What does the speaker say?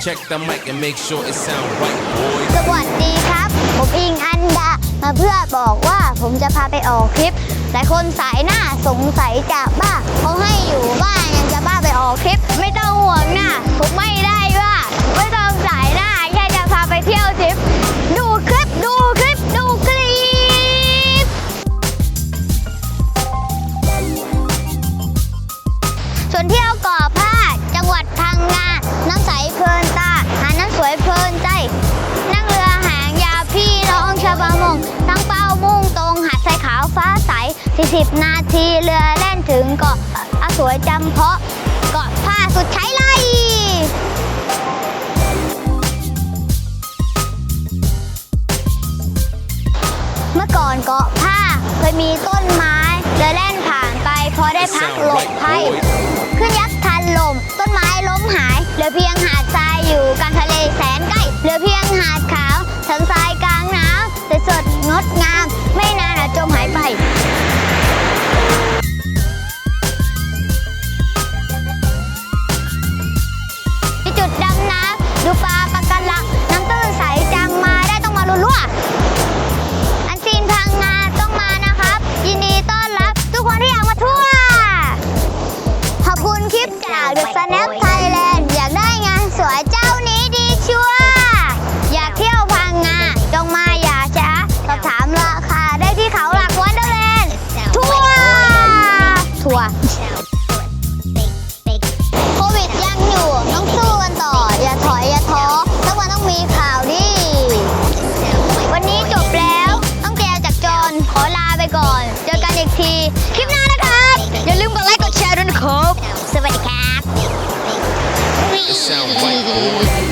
Check the mic and make sure it sound right, boy สวัสดีครับ ผมอิงอันดา มาเพื่อบอกว่าผมจะพาไปออกคลิป หลายคนสายหน้าสงสัยจะบ้าเขาให้ ประมงตั้งเป้ามุ่งตรงหาดทรายขาวฟ้าใส 40 นาทีเรือแล่นถึงเกาะอสวยจำเพาะเกาะผ้าสุดใช้ไล่เมื่อก่อนเกาะผ้าเคยมีต้นไม้เรือแล่นผ่านไปพอได้พักหลบภัย คลิปจาก The Snap Thailand อยากได้งานสวยเจ้านี้ดีชัวร์อยากเที่ยวพังงาจงมาอย่าช้าสอบถามราคาได้ที่เขาหลักวันเดอร์แลนด์ทัวร์ทัวร์โควิดยังอยู่ต้องสู้กันต่อ อย่าถอยอย่าท้อสักวันต้องมีข่าวดี วันนี้จบแล้วต้องเตียจากจอนขอลาไปก่อน เจอกันอีกทีคลิปหน้า Ooh.